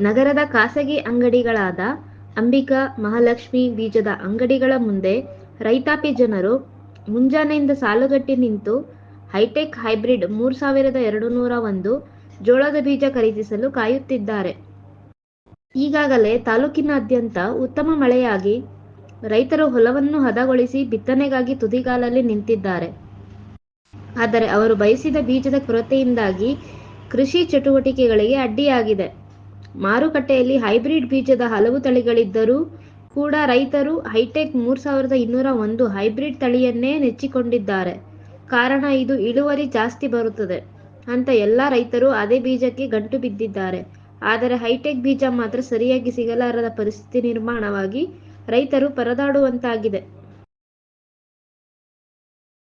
ನಗರದ ಖಾಸಗಿ ಅಂಗಡಿಗಳಾದ ಅಂಬಿಕಾ, ಮಹಾಲಕ್ಷ್ಮಿ ಬೀಜದ ಅಂಗಡಿಗಳ ಮುಂದೆ ರೈತಾಪಿ ಜನರು ಮುಂಜಾನೆಯಿಂದ ಸಾಲುಗಟ್ಟಿ ನಿಂತು ಹೈಟೆಕ್ ಹೈಬ್ರಿಡ್ ಮೂರ್ ಸಾವಿರದ ಎರಡು ನೂರ ಒಂದು ಜೋಳದ ಬೀಜ ಖರೀದಿಸಲು ಕಾಯುತ್ತಿದ್ದಾರೆ. ಈಗಾಗಲೇ ತಾಲೂಕಿನಾದ್ಯಂತ ಉತ್ತಮ ಮಳೆಯಾಗಿ ರೈತರು ಹೊಲವನ್ನು ಹದಗೊಳಿಸಿ ಬಿತ್ತನೆಗಾಗಿ ತುದಿಗಾಲಲ್ಲಿ ನಿಂತಿದ್ದಾರೆ. ಆದರೆ ಅವರು ಬಯಸಿದ ಬೀಜದ ಕೊರತೆಯಿಂದಾಗಿ ಕೃಷಿ ಚಟುವಟಿಕೆಗಳಿಗೆ ಅಡ್ಡಿಯಾಗಿದೆ. ಮಾರುಕಟ್ಟೆಯಲ್ಲಿ ಹೈಬ್ರಿಡ್ ಬೀಜದ ಹಲವು ತಳಿಗಳಿದ್ದರೂ ಕೂಡ ರೈತರು ಹೈಟೆಕ್ ಮೂರ್ ಸಾವಿರದ ಇನ್ನೂರ ಒಂದು ಹೈಬ್ರಿಡ್ ತಳಿಯನ್ನೇ ನೆಚ್ಚಿಕೊಂಡಿದ್ದಾರೆ. ಕಾರಣ ಇದು ಇಳುವರಿ ಜಾಸ್ತಿ ಬರುತ್ತದೆ. ಅಂತ ಎಲ್ಲ ರೈತರು ಅದೇ ಬೀಜಕ್ಕೆ ಗಂಟು ಬಿದ್ದಿದ್ದಾರೆ. ಆದರೆ ಹೈಟೆಕ್ ಬೀಜ ಮಾತ್ರ ಸರಿಯಾಗಿ ಸಿಗಲಾರದ ಪರಿಸ್ಥಿತಿ ನಿರ್ಮಾಣವಾಗಿ ರೈತರು ಪರದಾಡುವಂತಾಗಿದೆ.